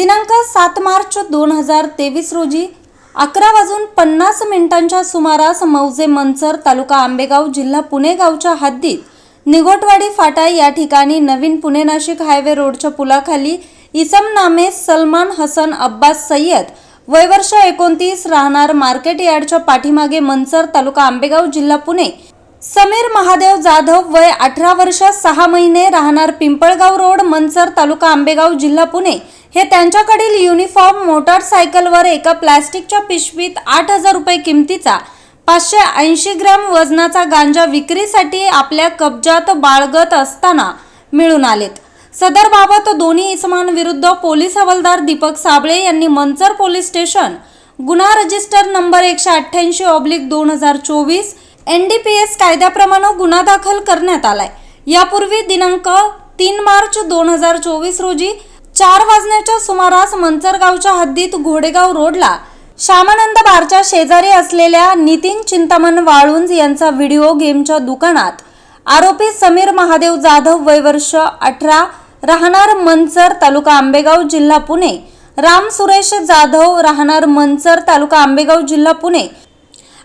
दिनांक सात मार्च दोन हजार तेवीस रोजी अकरा वाजून पन्नास मिनिटांच्या सुमारास मौजे मंचर तालुका आंबेगाव जिल्हा पुणे गावच्या हद्दीत निगोटवाडी फाटा या ठिकाणी नवीन पुणे नाशिक हायवे रोडच्या पुलाखाली इसम नामे सलमान हसन अब्बास सय्यद वय वर्ष एकोणतीस राहणार मार्केट यार्डच्या पाठीमागे मंचर तालुका आंबेगाव जिल्हा पुणे समीर महादेव जाधव वय अठरा वर्ष सहा महिने राहणार पिंपळगाव रोड मनसर तालुका आंबेगाव जिल्हा पुणे हे त्यांच्याकडील युनिफॉर्म मोटारसायकलवर एका प्लॅस्टिकच्या पिशवीत आठ हजार रुपये किमतीचा पाचशे ऐंशी ग्रॅम वजनाचा गांजा विक्रीसाठी आपल्या कब्जात बाळगत असताना मिळून आलेत. सदर बाबत दोन्ही इसमांविरुद्ध पोलीस हवालदार दीपक साबळे यांनी मंचर पोलीस स्टेशन गुन्हा रजिस्टर नंबर एकशे अठ्ठ्याऐंशी ऑब्लिक दोन हजार चोवीस एन डी पी एस कायद्याप्रमाणे गुन्हा दाखल करण्यात आलाय. यापूर्वी दिनांक तीन मार्च दोन हजार चोवीस रोजी चार वाजण्याच्या सुमारास मंचरगावच्या हद्दीत घोडेगाव रोडला श्यामानंद बारच्या शेजारी असलेल्या नितीन चिंतामण वाळुंज यांचा व्हिडिओ गेमच्या दुकानात. आरोपी समीर महादेव जाधव वय वर्ष अठरा राहणार मनसर तालुका आंबेगाव जिल्हा पुणे. राम सुरेश जाधव राहणार मनसर तालुका आंबेगाव जिल्हा पुणे.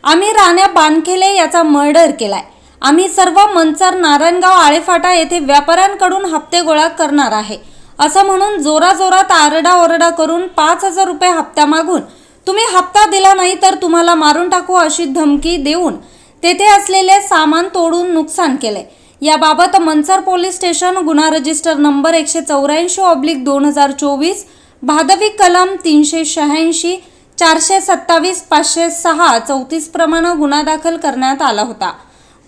आम्ही राण्या बानखेले याचा मर्डर केलाय. आम्ही सर्व मंचर नारायणगाव आळेफाटा येथे व्यापाऱ्यांकडून हप्ते गोळा करणार आहे. असं म्हणून जोराजोरात आरडाओरडा करून पाच हजार रुपये हप्ता मागून तुम्ही हप्ता दिला नाही तर तुम्हाला मारून टाकू अशी धमकी देऊन तेथे असलेले सामान तोडून नुकसान केले. याबाबत मनसर पोलीस स्टेशन गुन्हा रजिस्टर नंबर एकशे चौऱ्याऐंशी ऑब्लिक दोन हजार चोवीस भादवी कलम तीनशे शहाऐंशी चारशे सत्तावीस पाचशे सहा चौतीस प्रमाणे गुन्हा दाखल करण्यात आला होता.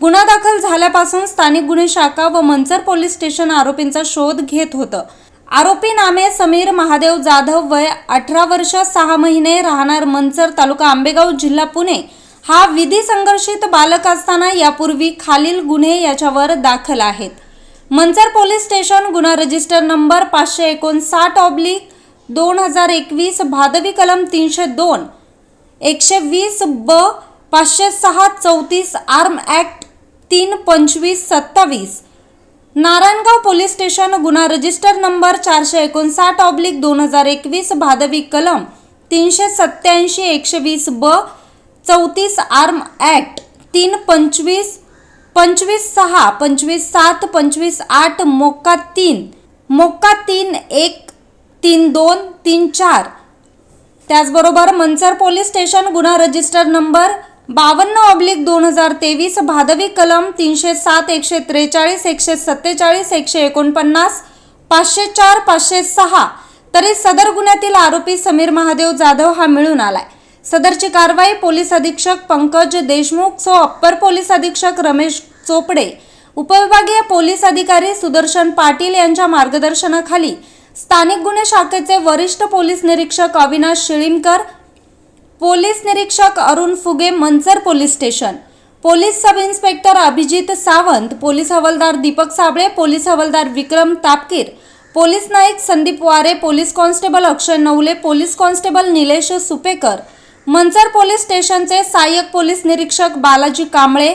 गुन्हा दाखल झाल्यापासून स्थानिक गुन्हे शाखा व मंचर पोलीस स्टेशन आरोपींचा शोध घेत होतं. आरोपी नामे समीर महादेव जाधव वय अठरा वर्ष सहा महिने राहणार मंचर तालुका आंबेगाव जिल्हा पुणे. हा विधी संघर्षित बालक असताना यापूर्वी खालील गुन्हे याच्यावर दाखल आहेत. मंचर पोलीस स्टेशन गुन्हा रजिस्टर नंबर पाचशे एकोणसाठ ऑब्लिक दोन हजार एकवीस भादवी कलम तीनशे दोन एकशे वीस ब पाचशे सहा चौतीस आर्म ॲक्ट तीन पंचवीस सत्तावीस नारायणगाव पोलीस स्टेशन गुन्हा रजिस्टर नंबर चारशे एकोणसाठ ऑब्लिक दोन हजार एकवीस भादवी कलम तीनशे सत्याऐंशी एकशे वीस ब चौतीस आर्म ॲक्ट तीन पंचवीस पंचवीस सहा पंचवीस सात पंचवीस आठ मोक्का तीन मोक्का तीन एक तीन दोन तीन चार. त्याचबरोबर मनसर पोलीस स्टेशन गुन्हा रजिस्टर नंबर बावन्न ऑब्लिक दोन हजार तेवीस भादवी कलम तीनशे सात एकशे त्रेचाळीस एकशे सत्तेचाळीस एकशे एकोणपन्नास पाचशे चार पाचशे सहा. तरी सदर गुन्ह्यातील आरोपी समीर महादेव जाधव हा मिळून आलाय. सदरची कारवाई पोलीस अधीक्षक पंकज देशमुख सो अप्पर पोलीस अधीक्षक रमेश चोपडे उपविभागीय पोलीस अधिकारी सुदर्शन पाटील यांच्या मार्गदर्शनाखाली. स्थानिक गुन्हे शाखेचे वरिष्ठ पोलीस निरीक्षक अविनाश शिळीमकर पोलीस निरीक्षक Arun Phuge Manchar police station. Police sub inspector Abhijit Sawant police हवालदार दीपक साबळे पोलीस हवालदार Vikram Tapkir police Naik Sandeep Ware police constable Akshay Navale police constable Nilesh Supekar Manchar police स्टेशनचे सहाय्यक पोलीस निरीक्षक बालाजी कांबळे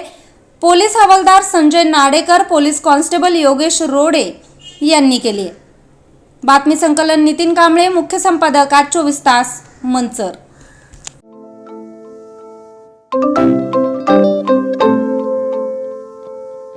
पोलीस हवालदार संजय नाडेकर पोलीस कॉन्स्टेबल योगेश रोडे यांनी केली बातमी संकलन नितीन कांबळे मुख्य संपादक आज चोवीस तास मंचर